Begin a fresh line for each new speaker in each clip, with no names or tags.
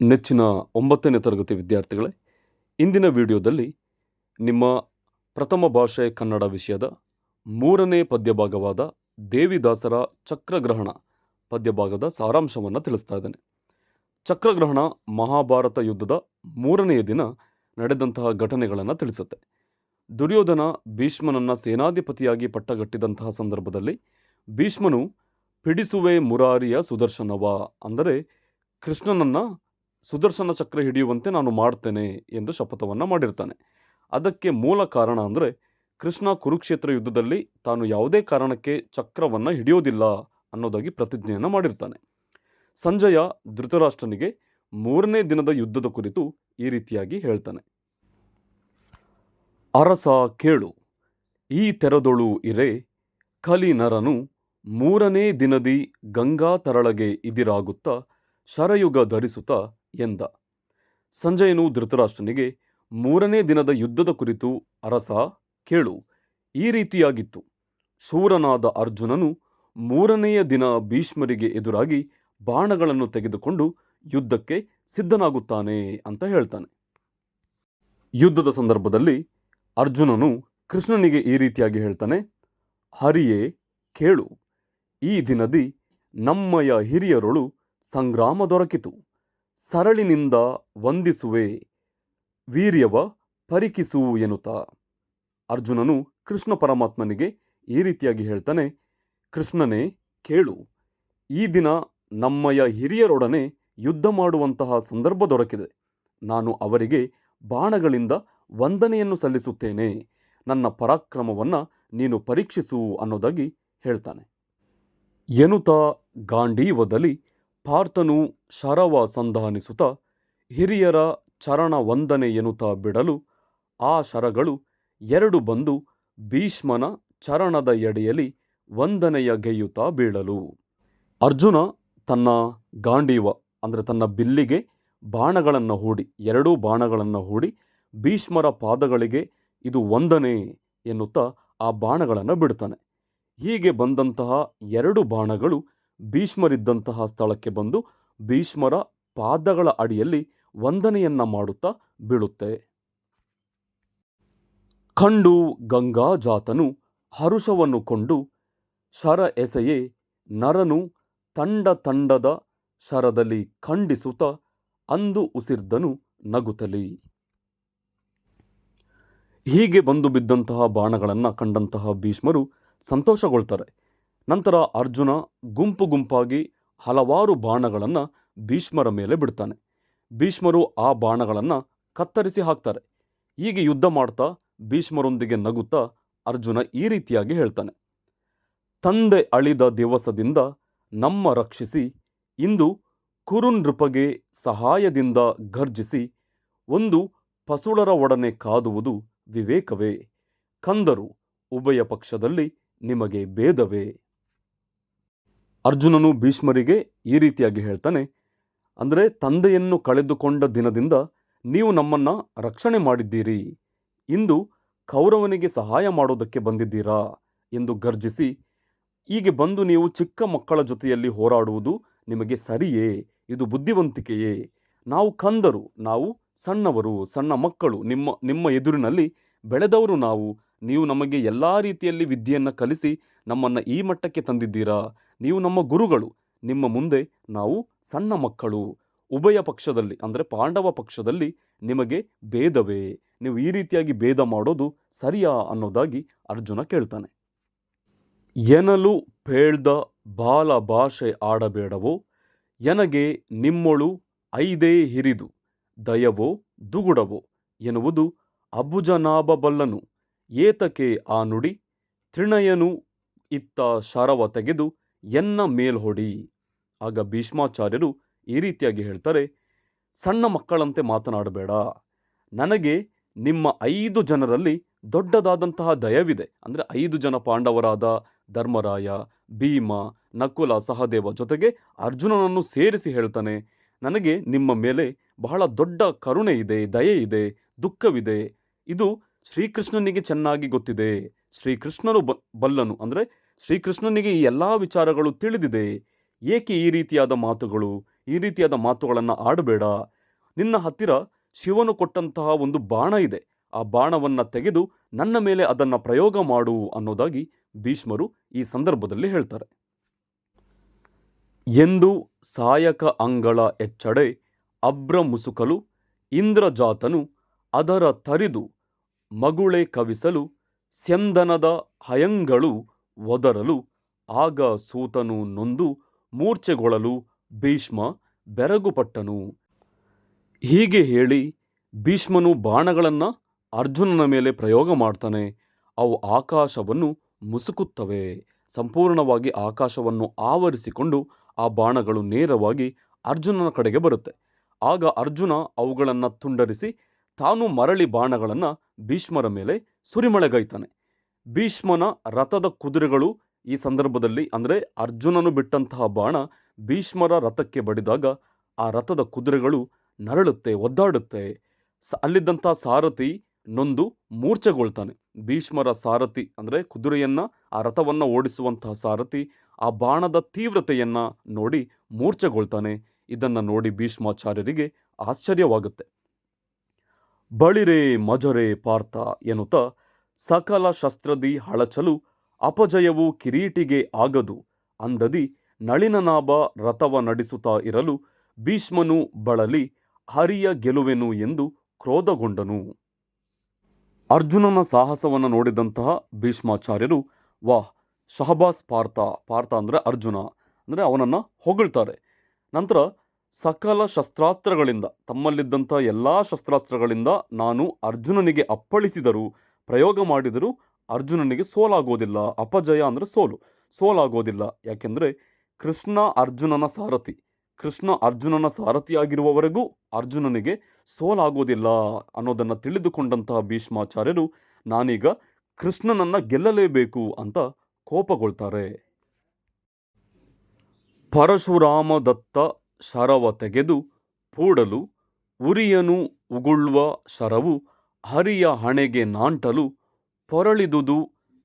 ನೆಚ್ಚಿನ ಒಂಬತ್ತನೇ ತರಗತಿ ವಿದ್ಯಾರ್ಥಿಗಳೇ, ಇಂದಿನ ವಿಡಿಯೋದಲ್ಲಿ ನಿಮ್ಮ ಪ್ರಥಮ ಭಾಷೆ ಕನ್ನಡ ವಿಷಯದ ಮೂರನೇ ಪದ್ಯಭಾಗವಾದ ದೇವಿದಾಸರ ಚಕ್ರಗ್ರಹಣ ಪದ್ಯಭಾಗದ ಸಾರಾಂಶವನ್ನು ತಿಳಿಸ್ತಾ ಇದ್ದೇನೆ. ಚಕ್ರಗ್ರಹಣ ಮಹಾಭಾರತ ಯುದ್ಧದ ಮೂರನೆಯ ದಿನ ನಡೆದಂತಹ ಘಟನೆಗಳನ್ನು ತಿಳಿಸುತ್ತೆ. ದುರ್ಯೋಧನ ಭೀಷ್ಮನನ್ನ ಸೇನಾಧಿಪತಿಯಾಗಿ ಪಟ್ಟಗಟ್ಟಿದಂತಹ ಸಂದರ್ಭದಲ್ಲಿ ಭೀಷ್ಮನು ಪಿಡಿಸುವೆ ಮುರಾರಿಯ ಸುದರ್ಶನವ ಅಂದರೆ ಕೃಷ್ಣನನ್ನ ಸುದರ್ಶನ ಚಕ್ರ ಹಿಡಿಯುವಂತೆ ನಾನು ಮಾಡ್ತೇನೆ ಎಂದು ಶಪಥವನ್ನು ಮಾಡಿರ್ತಾನೆ. ಅದಕ್ಕೆ ಮೂಲ ಕಾರಣ ಅಂದರೆ ಕೃಷ್ಣ ಕುರುಕ್ಷೇತ್ರ ಯುದ್ಧದಲ್ಲಿ ತಾನು ಯಾವುದೇ ಕಾರಣಕ್ಕೆ ಚಕ್ರವನ್ನು ಹಿಡಿಯೋದಿಲ್ಲ ಅನ್ನೋದಾಗಿ ಪ್ರತಿಜ್ಞೆಯನ್ನು ಮಾಡಿರ್ತಾನೆ. ಸಂಜಯ ಧೃತರಾಷ್ಟ್ರನಿಗೆ ಮೂರನೇ ದಿನದ ಯುದ್ಧದ ಕುರಿತು ಈ ರೀತಿಯಾಗಿ ಹೇಳ್ತಾನೆ. ಅರಸ ಕೇಳು, ಈ ತೆರದೊಳು ಇರೆ ಕಲಿನರನು ಮೂರನೇ ದಿನದಿ ಗಂಗಾ ತರಳಗೆ ಇದಿರಾಗುತ್ತಾ, ಶರಯುಗ ಧರಿಸುತ್ತ ಎಂದ. ಸಂಜಯನು ಧೃತರಾಷ್ಟ್ರನಿಗೆ, ಮೂರನೇ ದಿನದ ಯುದ್ಧದ ಕುರಿತು ಅರಸ ಕೇಳು. ಈ ರೀತಿಯಾಗಿತ್ತು. ಶೂರನಾದ ಅರ್ಜುನನು ಮೂರನೆಯ ದಿನ ಭೀಷ್ಮರಿಗೆ ಎದುರಾಗಿ ಬಾಣಗಳನ್ನು ತೆಗೆದುಕೊಂಡು ಯುದ್ಧಕ್ಕೆ ಸಿದ್ಧನಾಗುತ್ತಾನೆ ಅಂತ ಹೇಳ್ತಾನೆ. ಯುದ್ಧದ ಸಂದರ್ಭದಲ್ಲಿ ಅರ್ಜುನನು ಕೃಷ್ಣನಿಗೆ ಈ ರೀತಿಯಾಗಿ ಹೇಳ್ತಾನೆ, ಹರಿಯೇ, ಕೇಳು. ಈ ದಿನದಿ ನಮ್ಮಯ ಹಿರಿಯರೊಳು ಸಂಗ್ರಾಮ ದೊರಕಿತು. ಸರಳಿನಿಂದ ವಂದಿಸುವೆ, ವೀರ್ಯವ ಪರಿಕಿಸು ಎನ್ನುತ್ತ. ಅರ್ಜುನನು ಕೃಷ್ಣ ಪರಮಾತ್ಮನಿಗೆ ಈ ರೀತಿಯಾಗಿ ಹೇಳ್ತಾನೆ, ಕೃಷ್ಣನೇ, ಕೇಳು. ಈ ದಿನ ನಮ್ಮಯ ಹಿರಿಯರೊಡನೆ ಯುದ್ಧ ಮಾಡುವಂತಹ ಸಂದರ್ಭ ದೊರಕಿದೆ. ನಾನು ಅವರಿಗೆ ಬಾಣಗಳಿಂದ ವಂದನೆಯನ್ನು ಸಲ್ಲಿಸುತ್ತೇನೆ. ನನ್ನ ಪರಾಕ್ರಮವನ್ನು ನೀನು ಪರೀಕ್ಷಿಸು ಅನ್ನೋದಾಗಿ ಹೇಳ್ತಾನೆ. ಎನುತ ಗಾಂಡೀವದಲ್ಲಿ ಪಾರ್ಥನು ಶರವ ಸಂಧಾನಿಸುತ್ತ ಹಿರಿಯರ ಚರಣ ವಂದನೆ ಎನ್ನುತ್ತ ಬಿಡಲು ಆ ಶರಗಳು ಎರಡು ಬಂದು ಭೀಷ್ಮನ ಚರಣದ ಎಡೆಯಲ್ಲಿ ವಂದನೆಯ ಗೆಯ್ಯುತ್ತಾ ಬೀಳಲು. ಅರ್ಜುನ ತನ್ನ ಗಾಂಡೀವ, ಅಂದರೆ ತನ್ನ ಬಿಲ್ಲಿಗೆ ಬಾಣಗಳನ್ನು ಹೂಡಿ, ಎರಡೂ ಬಾಣಗಳನ್ನು ಹೂಡಿ ಭೀಷ್ಮರ ಪಾದಗಳಿಗೆ ಇದು ವಂದನೆ ಎನ್ನುತ್ತಾ ಆ ಬಾಣಗಳನ್ನು ಬಿಡ್ತಾನೆ. ಹೀಗೆ ಬಂದಂತಹ ಎರಡು ಬಾಣಗಳು ಭೀಷ್ಮರಿದ್ದಂತಹ ಸ್ಥಳಕ್ಕೆ ಬಂದು ಭೀಷ್ಮರ ಪಾದಗಳ ಅಡಿಯಲ್ಲಿ ವಂದನೆಯನ್ನ ಮಾಡುತ್ತಾ ಬೀಳುತ್ತೆ. ಗಂಗಾ ಗಂಗಾಜಾತನು ಹರುಷವನ್ನು ಕೊಂಡು ಶರ ಎಸೆಯೇ ನರನು ತಂಡ ತಂಡದ ಶರದಲ್ಲಿ ಖಂಡಿಸುತ್ತ ಅಂದು ಉಸಿರ್ದನು ನಗುತ್ತಲಿ ಹೀಗೆ ಬಂದು ಬಿದ್ದಂತಹ ಬಾಣಗಳನ್ನು ಕಂಡಂತಹ ಭೀಷ್ಮರು ಸಂತೋಷಗೊಳ್ತಾರೆ. ನಂತರ ಅರ್ಜುನ ಗುಂಪು ಗುಂಪಾಗಿ ಹಲವಾರು ಬಾಣಗಳನ್ನು ಭೀಷ್ಮರ ಮೇಲೆ ಬಿಡ್ತಾನೆ. ಭೀಷ್ಮರು ಆ ಬಾಣಗಳನ್ನು ಕತ್ತರಿಸಿ ಹಾಕ್ತಾರೆ. ಹೀಗೆ ಯುದ್ಧ ಮಾಡ್ತಾ ಭೀಷ್ಮರೊಂದಿಗೆ ನಗುತ್ತಾ ಅರ್ಜುನ ಈ ರೀತಿಯಾಗಿ ಹೇಳ್ತಾನೆ. ತಂದೆ ಅಳಿದ ದಿವಸದಿಂದ ನಮ್ಮ ರಕ್ಷಿಸಿ, ಇಂದು ಕುರುನೃಪಗೆ ಸಹಾಯದಿಂದ ಗರ್ಜಿಸಿ ಒಂದು ಪಸುಳರ ಒಡನೆ ಕಾದುವುದು ವಿವೇಕವೇ. ಕಂದರು, ಉಭಯ ಪಕ್ಷದಲ್ಲಿ ನಿಮಗೆ ಭೇದವೇ. ಅರ್ಜುನನು ಭೀಷ್ಮರಿಗೆ ಈ ರೀತಿಯಾಗಿ ಹೇಳ್ತಾನೆ, ಅಂದರೆ ತಂದೆಯನ್ನು ಕಳೆದುಕೊಂಡ ದಿನದಿಂದ ನೀವು ನಮ್ಮನ್ನ ರಕ್ಷಣೆ ಮಾಡಿದ್ದೀರಿ. ಇಂದು ಕೌರವನಿಗೆ ಸಹಾಯ ಮಾಡೋದಕ್ಕೆ ಬಂದಿದ್ದೀರಾ? ಎಂದು ಗರ್ಜಿಸಿ, ಹೀಗೆ ಬಂದು ನೀವು ಚಿಕ್ಕ ಮಕ್ಕಳ ಜೊತೆಯಲ್ಲಿ ಹೋರಾಡುವುದು ನಿಮಗೆ ಸರಿಯೇ? ಇದು ಬುದ್ಧಿವಂತಿಕೆಯೇ? ನಾವು ಕಂದರು, ನಾವು ಸಣ್ಣವರು, ಸಣ್ಣ ಮಕ್ಕಳು, ನಿಮ್ಮ ನಿಮ್ಮ ಎದುರಿನಲ್ಲಿ ಬೆಳೆದವರು ನಾವು. ನೀವು ನಮಗೆ ಎಲ್ಲ ರೀತಿಯಲ್ಲಿ ವಿದ್ಯೆಯನ್ನು ಕಲಿಸಿ ನಮ್ಮನ್ನು ಈ ಮಟ್ಟಕ್ಕೆ ತಂದಿದ್ದೀರಾ? ನೀವು ನಮ್ಮ ಗುರುಗಳು, ನಿಮ್ಮ ಮುಂದೆ ನಾವು ಸಣ್ಣ ಮಕ್ಕಳು. ಉಭಯ ಪಕ್ಷದಲ್ಲಿ, ಅಂದರೆ ಪಾಂಡವ ಪಕ್ಷದಲ್ಲಿ ನಿಮಗೆ ಭೇದವೇ? ನೀವು ಈ ರೀತಿಯಾಗಿ ಭೇದ ಮಾಡೋದು ಸರಿಯಾ ಅನ್ನೋದಾಗಿ ಅರ್ಜುನ ಕೇಳ್ತಾನೆ. ಎನಲು ಪೇಳ್ದ ಬಾಲ ಭಾಷೆ ಆಡಬೇಡವೋ? ಎನಗೆ ನಿಮ್ಮೊಳು ಐದೇ ಹಿರಿದು, ದಯವೋ ದುಗುಡವೋ? ಎನ್ನುವುದು ಅಬುಜನಾಭಬಲ್ಲನು ಏತಕೆ ಆ ನುಡಿ? ತ್ರಿಣಯನು ಇತ್ತ ಶರವ ತೆಗೆದು ಎನ್ನ ಮೇಲ್ಹೊಡಿ ಆಗ ಭೀಷ್ಮಾಚಾರ್ಯರು ಈ ರೀತಿಯಾಗಿ ಹೇಳ್ತಾರೆ, ಸಣ್ಣ ಮಕ್ಕಳಂತೆ ಮಾತನಾಡಬೇಡ. ನನಗೆ ನಿಮ್ಮ ಐದು ಜನರಲ್ಲಿ ದೊಡ್ಡದಾದಂತಹ ದಯವಿದೆ. ಅಂದರೆ ಐದು ಜನ ಪಾಂಡವರಾದ ಧರ್ಮರಾಯ, ಭೀಮ, ನಕುಲ, ಸಹದೇವ ಜೊತೆಗೆ ಅರ್ಜುನನನ್ನು ಸೇರಿಸಿ ಹೇಳ್ತಾನೆ, ನನಗೆ ನಿಮ್ಮ ಮೇಲೆ ಬಹಳ ದೊಡ್ಡ ಕರುಣೆ ಇದೆ, ದಯೆ ಇದೆ, ದುಃಖವಿದೆ. ಇದು ಶ್ರೀಕೃಷ್ಣನಿಗೆ ಚೆನ್ನಾಗಿ ಗೊತ್ತಿದೆ. ಶ್ರೀಕೃಷ್ಣನು ಬಲ್ಲನು. ಅಂದರೆ ಶ್ರೀಕೃಷ್ಣನಿಗೆ ಈ ಎಲ್ಲ ವಿಚಾರಗಳು ತಿಳಿದಿದೆ. ಏಕೆ ಈ ರೀತಿಯಾದ ಮಾತುಗಳು? ಈ ರೀತಿಯಾದ ಮಾತುಗಳನ್ನು ಆಡಬೇಡ. ನಿನ್ನ ಹತ್ತಿರ ಶಿವನು ಕೊಟ್ಟಂತಹ ಒಂದು ಬಾಣ ಇದೆ. ಆ ಬಾಣವನ್ನು ತೆಗೆದು ನನ್ನ ಮೇಲೆ ಅದನ್ನು ಪ್ರಯೋಗ ಮಾಡು ಅನ್ನೋದಾಗಿ ಭೀಷ್ಮರು ಈ ಸಂದರ್ಭದಲ್ಲಿ ಹೇಳ್ತಾರೆ. ಎಂದು ಸಾಯಕ ಅಂಗಳ ಎಚ್ಚಡೆ ಅಬ್ರ ಮುಸುಕಲು ಇಂದ್ರಜಾತನು ಅದರ ತರಿದು ಮಗುಳೆ ಕವಿಸಲು ಸ್ಯಂದನದ ಹಯಂಗಳು ಒದರಲು, ಆಗ ಸೂತನು ನೊಂದು ಮೂರ್ಛೆಗೊಳ್ಳಲು ಭೀಷ್ಮ ಬೆರಗುಪಟ್ಟನು. ಹೀಗೆ ಹೇಳಿ ಭೀಷ್ಮನು ಬಾಣಗಳನ್ನು ಅರ್ಜುನನ ಮೇಲೆ ಪ್ರಯೋಗ ಮಾಡ್ತಾನೆ. ಅವು ಆಕಾಶವನ್ನು ಮುಸುಕುತ್ತವೆ. ಸಂಪೂರ್ಣವಾಗಿ ಆಕಾಶವನ್ನು ಆವರಿಸಿಕೊಂಡು ಆ ಬಾಣಗಳು ನೇರವಾಗಿ ಅರ್ಜುನನ ಕಡೆಗೆ ಬರುತ್ತೆ. ಆಗ ಅರ್ಜುನ ಅವುಗಳನ್ನು ತುಂಡರಿಸಿ ತಾನು ಮರಳಿ ಬಾಣಗಳನ್ನು ಭೀಷ್ಮರ ಮೇಲೆ ಸುರಿಮಳೆಗೈತಾನೆ. ಭೀಷ್ಮನ ರಥದ ಕುದುರೆಗಳು ಈ ಸಂದರ್ಭದಲ್ಲಿ ಅಂದರೆ ಅರ್ಜುನನು ಬಿಟ್ಟಂತಹ ಬಾಣ ಭೀಷ್ಮರ ರಥಕ್ಕೆ ಬಡಿದಾಗ ಆ ರಥದ ಕುದುರೆಗಳು ನರಳುತ್ತೆ, ಒದ್ದಾಡುತ್ತೆ. ಸ ಅಲ್ಲಿದ್ದಂಥ ಸಾರಥಿ ನೊಂದು ಮೂರ್ಛೆಗೊಳ್ತಾನೆ. ಭೀಷ್ಮರ ಸಾರಥಿ ಅಂದರೆ ಕುದುರೆಯನ್ನು, ಆ ರಥವನ್ನು ಓಡಿಸುವಂತಹ ಸಾರಥಿ ಆ ಬಾಣದ ತೀವ್ರತೆಯನ್ನು ನೋಡಿ ಮೂರ್ಛೆಗೊಳ್ತಾನೆ. ಇದನ್ನು ನೋಡಿ ಭೀಷ್ಮಾಚಾರ್ಯರಿಗೆ ಆಶ್ಚರ್ಯವಾಗುತ್ತೆ. ಬಳಿರೆ ಮಜರೆ ಪಾರ್ಥ ಎನ್ನುತ್ತ ಸಕಲ ಶಸ್ತ್ರದಿ ಹಳಚಲು ಅಪಜಯವು ಕಿರೀಟಿಗೆ ಆಗದು ಅಂದದಿ ನಳಿನನಾಭ ರಥವ ನಡೆಸುತ್ತಾ ಇರಲು ಭೀಷ್ಮನು ಬಳಲಿ ಹರಿಯ ಗೆಲುವೆನು ಎಂದು ಕ್ರೋಧಗೊಂಡನು. ಅರ್ಜುನನ ಸಾಹಸವನ್ನು ನೋಡಿದಂತಹ ಭೀಷ್ಮಾಚಾರ್ಯರು, ವಾಹ್, ಶಹಬಾಸ್ ಪಾರ್ಥ ಪಾರ್ಥ ಅಂದರೆ ಅರ್ಜುನ, ಅಂದರೆ ಅವನನ್ನು ಹೊಗಳ್ತಾರೆ. ನಂತರ ಸಕಲ ಶಸ್ತ್ರಾಸ್ತ್ರಗಳಿಂದ, ತಮ್ಮಲ್ಲಿದ್ದಂಥ ಎಲ್ಲ ಶಸ್ತ್ರಾಸ್ತ್ರಗಳಿಂದ ನಾನು ಅರ್ಜುನನಿಗೆ ಅಪ್ಪಳಿಸಿದರು, ಪ್ರಯೋಗ ಮಾಡಿದರೂ ಅರ್ಜುನನಿಗೆ ಸೋಲಾಗೋದಿಲ್ಲ. ಅಪಜಯ ಅಂದರೆ ಸೋಲು. ಸೋಲಾಗೋದಿಲ್ಲ. ಯಾಕೆಂದರೆ ಕೃಷ್ಣ ಅರ್ಜುನನ ಸಾರಥಿ. ಕೃಷ್ಣ ಅರ್ಜುನನ ಸಾರಥಿಯಾಗಿರುವವರೆಗೂ ಅರ್ಜುನನಿಗೆ ಸೋಲಾಗೋದಿಲ್ಲ ಅನ್ನೋದನ್ನು ತಿಳಿದುಕೊಂಡಂತಹ ಭೀಷ್ಮಾಚಾರ್ಯರು, ನಾನೀಗ ಕೃಷ್ಣನನ್ನು ಗೆಲ್ಲಲೇಬೇಕು ಅಂತ ಕೋಪಗೊಳ್ತಾರೆ. ಪರಶುರಾಮ ದತ್ತ ಶರವ ತೆಗೆದು ಪೂಡಲು, ಉರಿಯನು ಉಗುಳ್ವ ಶರವು ಹರಿಯ ಹಣೆಗೆ ನಾಂಟಲು, ಪೊರಳಿದುದು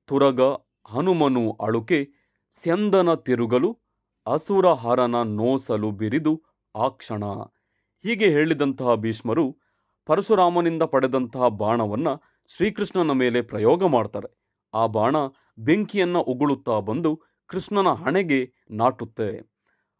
ತುರಗ ಹನುಮನು ಅಳುಕೆ, ಸ್ಯಂದನ ತಿರುಗಲು, ಅಸುರ ಹರನ ನೋಸಲು ಬಿರಿದು ಆ ಕ್ಷಣ ಹೀಗೆ ಹೇಳಿದಂತಹ ಭೀಷ್ಮರು ಪರಶುರಾಮನಿಂದ ಪಡೆದಂತಹ ಬಾಣವನ್ನು ಶ್ರೀಕೃಷ್ಣನ ಮೇಲೆ ಪ್ರಯೋಗ ಮಾಡ್ತಾರೆ. ಆ ಬಾಣ ಬೆಂಕಿಯನ್ನು ಉಗುಳುತ್ತಾ ಬಂದು ಕೃಷ್ಣನ ಹಣೆಗೆ ನಾಟುತ್ತೆ.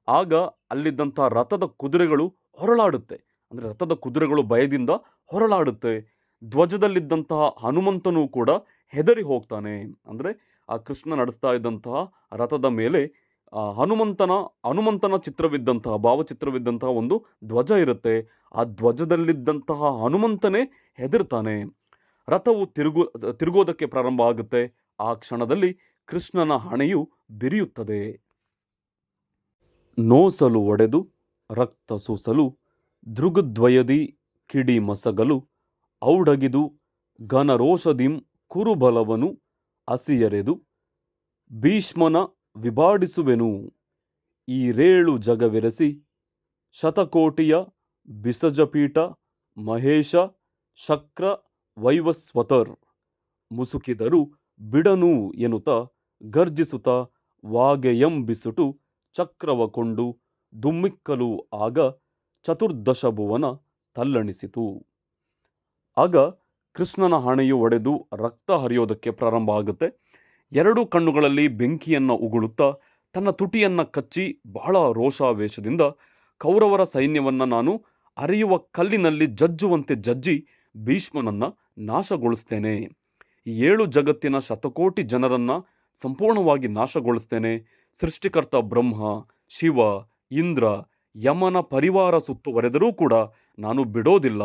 ಆಗ ಅಲ್ಲಿದ್ದಂಥ ರಥದ ಕುದುರೆಗಳು ಹೊರಳಾಡುತ್ತೆ. ಅಂದರೆ ರಥದ ಕುದುರೆಗಳು ಭಯದಿಂದ ಹೊರಳಾಡುತ್ತೆ. ಧ್ವಜದಲ್ಲಿದ್ದಂತಹ ಹನುಮಂತನೂ ಕೂಡ ಹೆದರಿ ಹೋಗ್ತಾನೆ. ಅಂದರೆ ಆ ಕೃಷ್ಣ ನಡೆಸ್ತಾ ಇದ್ದಂತಹ ರಥದ ಮೇಲೆ ಹನುಮಂತನ ಹನುಮಂತನ ಚಿತ್ರವಿದ್ದಂತಹ ಭಾವಚಿತ್ರವಿದ್ದಂತಹ ಒಂದು ಧ್ವಜ ಇರುತ್ತೆ. ಆ ಧ್ವಜದಲ್ಲಿದ್ದಂತಹ ಹನುಮಂತನೇ ಹೆದರ್ತಾನೆ. ರಥವು ತಿರುಗು, ತಿರುಗೋದಕ್ಕೆ ಪ್ರಾರಂಭ ಆಗುತ್ತೆ. ಆ ಕ್ಷಣದಲ್ಲಿ ಕೃಷ್ಣನ ಹಣೆಯು ಬಿರಿಯುತ್ತದೆ. ನೋಸಲು ಒಡೆದು ರಕ್ತ ಸೂಸಲು ದೃಗದ್ವಯದಿ ಕಿಡಿ ಮಸಗಲು ಔಡಗಿದು ಘನರೋಷದಿಂ ಕುರುಬಲವನು ಅಸಿಯರೆದು ಭೀಷ್ಮನ ವಿಭಾಡಿಸುವೆನು. ಈ ರೇಳು ಜಗವೆರಸಿ ಶತಕೋಟಿಯ ಬಿಸಜಪೀಠ ಮಹೇಶ ಶಕ್ರ ವೈವಸ್ವತರ್ ಮುಸುಕಿದರು ಬಿಡನು ಎನ್ನುತ್ತ ಗರ್ಜಿಸುತ್ತ ವಾಗೆಯಂ ಬಿಸುಟು ಚಕ್ರವ ಕೊಂಡು ದುಮ್ಮಿಕ್ಕಲು ಆಗ ಚತುರ್ದಶಭುವನ ತಲ್ಲಣಿಸಿತು. ಆಗ ಕೃಷ್ಣನ ಹಣೆಯು ಒಡೆದು ರಕ್ತ ಹರಿಯೋದಕ್ಕೆ ಪ್ರಾರಂಭ ಆಗುತ್ತೆ. ಎರಡು ಕಣ್ಣುಗಳಲ್ಲಿ ಬೆಂಕಿಯನ್ನು ಉಗುಳುತ್ತಾ ತನ್ನ ತುಟಿಯನ್ನು ಕಚ್ಚಿ ಬಹಳ ರೋಷಾವೇಶದಿಂದ ಕೌರವರ ಸೈನ್ಯವನ್ನು ನಾನು ಅರಿಯುವ ಕಲ್ಲಿನಲ್ಲಿ ಜಜ್ಜುವಂತೆ ಜಜ್ಜಿ ಭೀಷ್ಮನನ್ನು ನಾಶಗೊಳಿಸ್ತೇನೆ. ಏಳು ಜಗತ್ತಿನ ಶತಕೋಟಿ ಜನರನ್ನು ಸಂಪೂರ್ಣವಾಗಿ ನಾಶಗೊಳಿಸ್ತೇನೆ. ಸೃಷ್ಟಿಕರ್ತ ಬ್ರಹ್ಮ, ಶಿವ, ಇಂದ್ರ, ಯಮನ ಪರಿವಾರ ಸುತ್ತುವರೆದರೂ ಕೂಡ ನಾನು ಬಿಡೋದಿಲ್ಲ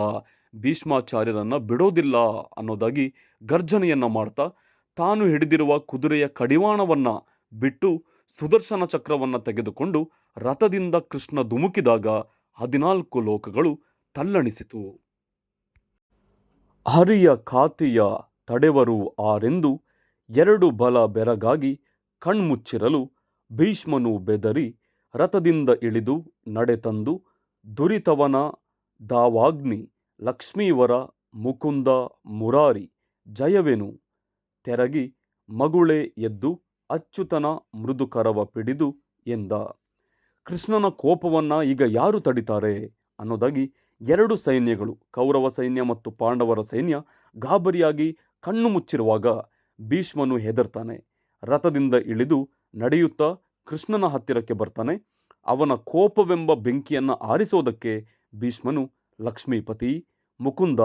ಭೀಷ್ಮಾಚಾರ್ಯರನ್ನು ಬಿಡೋದಿಲ್ಲ ಅನ್ನೋದಾಗಿ ಗರ್ಜನೆಯನ್ನು ಮಾಡ್ತಾ ತಾನು ಹಿಡಿದಿರುವ ಕುದುರೆಯ ಕಡಿವಾಣವನ್ನು ಬಿಟ್ಟು ಸುದರ್ಶನ ಚಕ್ರವನ್ನು ತೆಗೆದುಕೊಂಡು ರಥದಿಂದ ಕೃಷ್ಣ ಧುಮುಕಿದಾಗ ಹದಿನಾಲ್ಕು ಲೋಕಗಳು ತಲ್ಲಣಿಸಿತು. ಹರಿಯ ಖಾತಿಯ ತಡೆವರು ಆರೆಂದು ಎರಡು ಬಲ ಬೆರಗಾಗಿ ಕಣ್ಮುಚ್ಚಿರಲು ಭೀಷ್ಮನು ಬೆದರಿ ರಥದಿಂದ ಇಳಿದು ನಡೆತಂದು ದುರಿತವನ ದಾವಾಗ್ನಿ, ಲಕ್ಷ್ಮೀವರ ಮುಕುಂದ ಮುರಾರಿ, ಜಯವೆನು ತೆರಗಿ ಮಗುಳೆ ಎದ್ದು ಅಚ್ಯುತನ ಮೃದುಕರವ ಪಿಡಿದು ಎಂದ. ಕೃಷ್ಣನ ಕೋಪವನ್ನು ಈಗ ಯಾರು ತಡಿತಾರೆ? ಅನ್ನೋದಾಗಿ ಎರಡು ಸೈನ್ಯಗಳು, ಕೌರವ ಸೈನ್ಯ ಮತ್ತು ಪಾಂಡವರ ಸೈನ್ಯ ಗಾಬರಿಯಾಗಿ ಕಣ್ಣು ಮುಚ್ಚಿರುವಾಗ ಭೀಷ್ಮನು ಹೆದರ್ತಾನೆ. ರಥದಿಂದ ಇಳಿದು ನಡೆಯುತ್ತಾ ಕೃಷ್ಣನ ಹತ್ತಿರಕ್ಕೆ ಬರ್ತಾನೆ. ಅವನ ಕೋಪವೆಂಬ ಬೆಂಕಿಯನ್ನು ಆರಿಸೋದಕ್ಕೆ ಭೀಷ್ಮನು, ಲಕ್ಷ್ಮೀಪತಿ, ಮುಕುಂದ,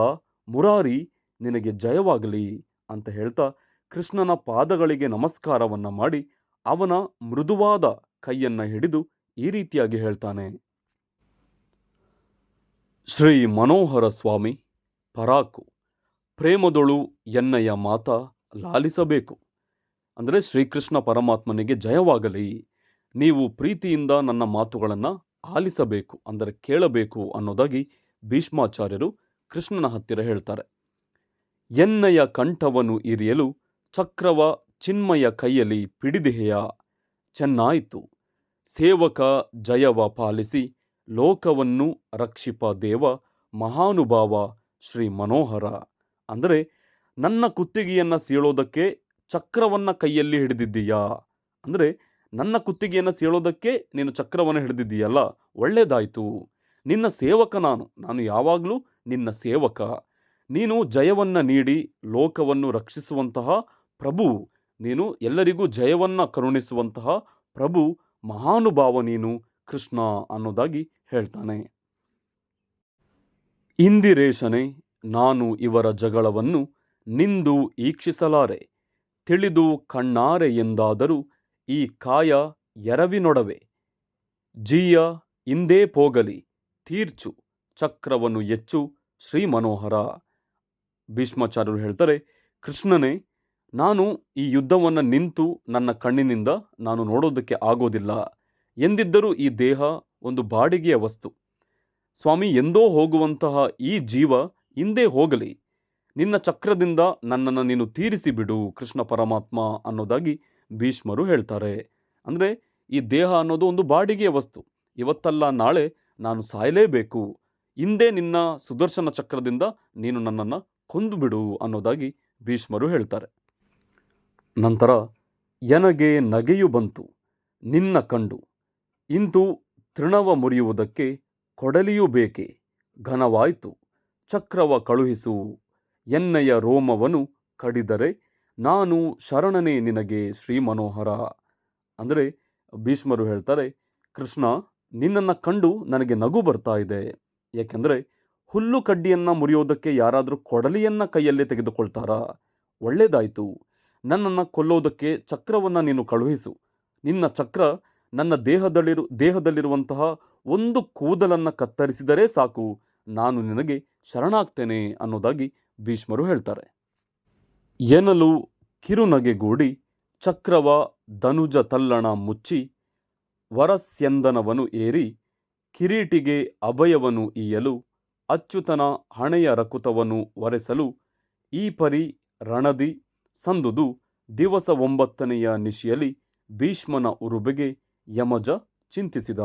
ಮುರಾರಿ, ನಿನಗೆ ಜಯವಾಗಲಿ ಅಂತ ಹೇಳ್ತಾ ಕೃಷ್ಣನ ಪಾದಗಳಿಗೆ ನಮಸ್ಕಾರವನ್ನು ಮಾಡಿ ಅವನ ಮೃದುವಾದ ಕೈಯನ್ನು ಹಿಡಿದು ಈ ರೀತಿಯಾಗಿ ಹೇಳ್ತಾನೆ. ಶ್ರೀ ಮನೋಹರ ಸ್ವಾಮಿ, ಪರಾಕು, ಪ್ರೇಮದೊಳು ಎನ್ನಯ ಮಾತ ಲಾಲಿಸಬೇಕು. ಅಂದರೆ ಶ್ರೀಕೃಷ್ಣ ಪರಮಾತ್ಮನಿಗೆ ಜಯವಾಗಲಿ, ನೀವು ಪ್ರೀತಿಯಿಂದ ನನ್ನ ಮಾತುಗಳನ್ನು ಆಲಿಸಬೇಕು ಅಂದರೆ ಕೇಳಬೇಕು ಅನ್ನೋದಾಗಿ ಭೀಷ್ಮಾಚಾರ್ಯರು ಕೃಷ್ಣನ ಹತ್ತಿರ ಹೇಳ್ತಾರೆ. ಎನ್ನಯ ಕಂಠವನ್ನು ಇರಿಯಲು ಚಕ್ರವ ಚಿನ್ಮಯ ಕೈಯಲ್ಲಿ ಪಿಡಿದಿಹೆಯ ಚೆನ್ನಾಯಿತು. ಸೇವಕ ಜಯವ ಪಾಲಿಸಿ ಲೋಕವನ್ನು ರಕ್ಷಿಪ ದೇವ ಮಹಾನುಭಾವ ಶ್ರೀ ಮನೋಹರ. ಅಂದರೆ ನನ್ನ ಕುತ್ತಿಗೆಯನ್ನು ಸೀಳೋದಕ್ಕೆ ಚಕ್ರವನ್ನು ಕೈಯಲ್ಲಿ ಹಿಡಿದಿದ್ದೀಯಾ? ಅಂದರೆ ನನ್ನ ಕುತ್ತಿಗೆಯನ್ನು ಸೇಳೋದಕ್ಕೆ ನೀನು ಚಕ್ರವನ್ನು ಹಿಡಿದಿದ್ದೀಯಲ್ಲ ಒಳ್ಳೆಯದಾಯಿತು ನಿನ್ನ ಸೇವಕ ನಾನು ನಾನು ಯಾವಾಗಲೂ ನಿನ್ನ ಸೇವಕ. ನೀನು ಜಯವನ್ನು ನೀಡಿ, ಲೋಕವನ್ನು ರಕ್ಷಿಸುವಂತಹ ಪ್ರಭು. ನೀನು ಎಲ್ಲರಿಗೂ ಜಯವನ್ನು ಕರುಣಿಸುವಂತಹ ಪ್ರಭು, ಮಹಾನುಭಾವ ನೀನು, ಕೃಷ್ಣ ಅನ್ನೋದಾಗಿ ಹೇಳ್ತಾನೆ. ಇಂದಿರೇಶನೆ, ನಾನು ಇವರ ಜಗಳವನ್ನು ನಿಂದು ಈಕ್ಷಿಸಲಾರೆ. ತಿಳಿದು ಕಣ್ಣಾರೆ ಎಂದಾದರೂ ಈ ಕಾಯ ಎರವಿನೊಡವೆ. ಜೀಯ ಇಂದೇ ಪೋಗಲಿ, ತೀರ್ಚು, ಚಕ್ರವನ್ನು ಎಚ್ಚು ಶ್ರೀ ಮನೋಹರ ಭೀಷ್ಮಾಚಾರ್ಯರು ಹೇಳ್ತಾರೆ, ಕೃಷ್ಣನೇ, ನಾನು ಈ ಯುದ್ಧವನ್ನು ನಿಂತು ನನ್ನ ಕಣ್ಣಿನಿಂದ ನಾನು ನೋಡೋದಕ್ಕೆ ಆಗೋದಿಲ್ಲ. ಎಂದಿದ್ದರೂ ಈ ದೇಹ ಒಂದು ಬಾಡಿಗೆಯ ವಸ್ತು. ಸ್ವಾಮಿ, ಎಂದೋ ಹೋಗುವಂತಹ ಈ ಜೀವ ಹಿಂದೆ ಹೋಗಲಿ. ನಿನ್ನ ಚಕ್ರದಿಂದ ನನ್ನನ್ನು ನೀನು ತೀರಿಸಿ ಬಿಡು, ಕೃಷ್ಣ ಪರಮಾತ್ಮ ಅನ್ನೋದಾಗಿ ಭೀಷ್ಮರು ಹೇಳ್ತಾರೆ. ಅಂದರೆ ಈ ದೇಹ ಅನ್ನೋದು ಒಂದು ಬಾಡಿಗೆಯ ವಸ್ತು. ಇವತ್ತಲ್ಲ ನಾಳೆ ನಾನು ಸಾಯಲೇಬೇಕು. ಹಿಂದೆ ನಿನ್ನ ಸುದರ್ಶನ ಚಕ್ರದಿಂದ ನೀನು ನನ್ನನ್ನು ಕೊಂದು ಬಿಡು ಅನ್ನೋದಾಗಿ ಭೀಷ್ಮರು ಹೇಳ್ತಾರೆ. ನಂತರ, ಎನಗೆ ನಗೆಯು ಬಂತು, ನಿನ್ನ ಕಂಡು. ಇಂದು ತೃಣವ ಮುರಿಯುವುದಕ್ಕೆ ಕೊಡಲಿಯೂ ಬೇಕೆ, ಘನವಾಯಿತು, ಚಕ್ರವ ಕಳುಹಿಸು ಎನ್ನಯ ರೋಮವನು ಕಡಿದರೆ ನಾನು ಶರಣನೇ ನಿನಗೆ ಶ್ರೀ ಮನೋಹರ ಅಂದರೆ ಭೀಷ್ಮರು ಹೇಳ್ತಾರೆ, ಕೃಷ್ಣ, ನಿನ್ನನ್ನು ಕಂಡು ನನಗೆ ನಗು ಬರ್ತಾ ಇದೆ. ಏಕೆಂದರೆ ಹುಲ್ಲು ಕಡ್ಡಿಯನ್ನು ಮುರಿಯೋದಕ್ಕೆ ಯಾರಾದರೂ ಕೊಡಲಿಯನ್ನು ಕೈಯಲ್ಲಿ ತೆಗೆದುಕೊಳ್ತಾರಾ? ಒಳ್ಳೆಯದಾಯಿತು ನನ್ನನ್ನು ಕೊಲ್ಲೋದಕ್ಕೆ ಚಕ್ರವನ್ನು ನೀನು ಕಳುಹಿಸು. ನಿನ್ನ ಚಕ್ರ ನನ್ನ ದೇಹದಲ್ಲಿರು, ದೇಹದಲ್ಲಿರುವಂತಹ ಒಂದು ಕೂದಲನ್ನು ಕತ್ತರಿಸಿದರೆ ಸಾಕು. ನಾನು ನಿನಗೆ ಶರಣಾಗ್ತೇನೆ ಅನ್ನೋದಾಗಿ ಭೀಷ್ಮರು ಹೇಳ್ತಾರೆ. ಏನಲು ಕಿರುನಗೆಗೂಡಿ ಚಕ್ರವ ಧನುಜ ತಲ್ಲಣ ಮುಚ್ಚಿ ವರಸ್ಯಂದನವನು ಏರಿ ಕಿರೀಟಿಗೆ ಅಭಯವನು ಈಯಲು ಅಚ್ಯುತನ ಹಣೆಯ ರಕುತವನ್ನು ಒರೆಸಲು ಈ ಪರಿ ರಣದಿ ಸಂದುದು ದಿವಸ ಒಂಬತ್ತನೆಯ ನಿಶಿಯಲ್ಲಿ ಭೀಷ್ಮನ ಉರುಬೆಗೆ ಯಮಜ ಚಿಂತಿಸಿದ.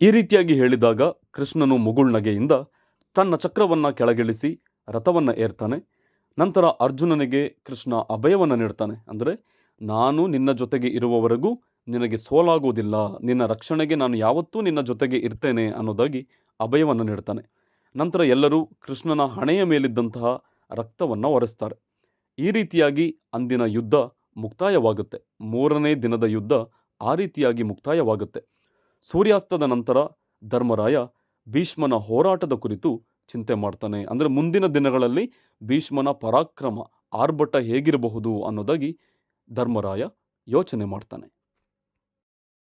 ಈ ರೀತಿಯಾಗಿ ಹೇಳಿದಾಗ ಕೃಷ್ಣನು ಮುಗುಳ್ನಗೆಯಿಂದ ತನ್ನ ಚಕ್ರವನ್ನು ಕೆಳಗಿಳಿಸಿ ರಥವನ್ನು ಏರ್ತಾನೆ. ನಂತರ ಅರ್ಜುನನಿಗೆ ಕೃಷ್ಣ ಅಭಯವನ್ನು ನೀಡ್ತಾನೆ. ಅಂದರೆ, ನಾನು ನಿನ್ನ ಜೊತೆಗೆ ಇರುವವರೆಗೂ ನಿನಗೆ ಸೋಲಾಗುವುದಿಲ್ಲ ನಿನ್ನ ರಕ್ಷಣೆಗೆ ನಾನು ಯಾವತ್ತೂ ನಿನ್ನ ಜೊತೆಗೆ ಇರ್ತೇನೆ ಅನ್ನೋದಾಗಿ ಅಭಯವನ್ನು ನೀಡ್ತಾನೆ. ನಂತರ ಎಲ್ಲರೂ ಕೃಷ್ಣನ ಹಣೆಯ ಮೇಲಿದ್ದಂತಹ ರಕ್ತವನ್ನು ಒರೆಸ್ತಾರೆ. ಈ ರೀತಿಯಾಗಿ ಅಂದಿನ ಯುದ್ಧ ಮುಕ್ತಾಯವಾಗುತ್ತೆ. ಮೂರನೇ ದಿನದ ಯುದ್ಧ ಆ ರೀತಿಯಾಗಿ ಮುಕ್ತಾಯವಾಗುತ್ತೆ. ಸೂರ್ಯಾಸ್ತದ ನಂತರ ಧರ್ಮರಾಯ ಭೀಷ್ಮನ ಹೋರಾಟದ ಕುರಿತು ಚಿಂತೆ ಮಾಡ್ತಾನೆ. ಅಂದರೆ ಮುಂದಿನ ದಿನಗಳಲ್ಲಿ ಭೀಷ್ಮನ ಪರಾಕ್ರಮ ಆರ್ಭಟ ಹೇಗಿರಬಹುದು ಅನ್ನೋದಾಗಿ ಧರ್ಮರಾಯ ಯೋಚನೆ ಮಾಡ್ತಾನೆ.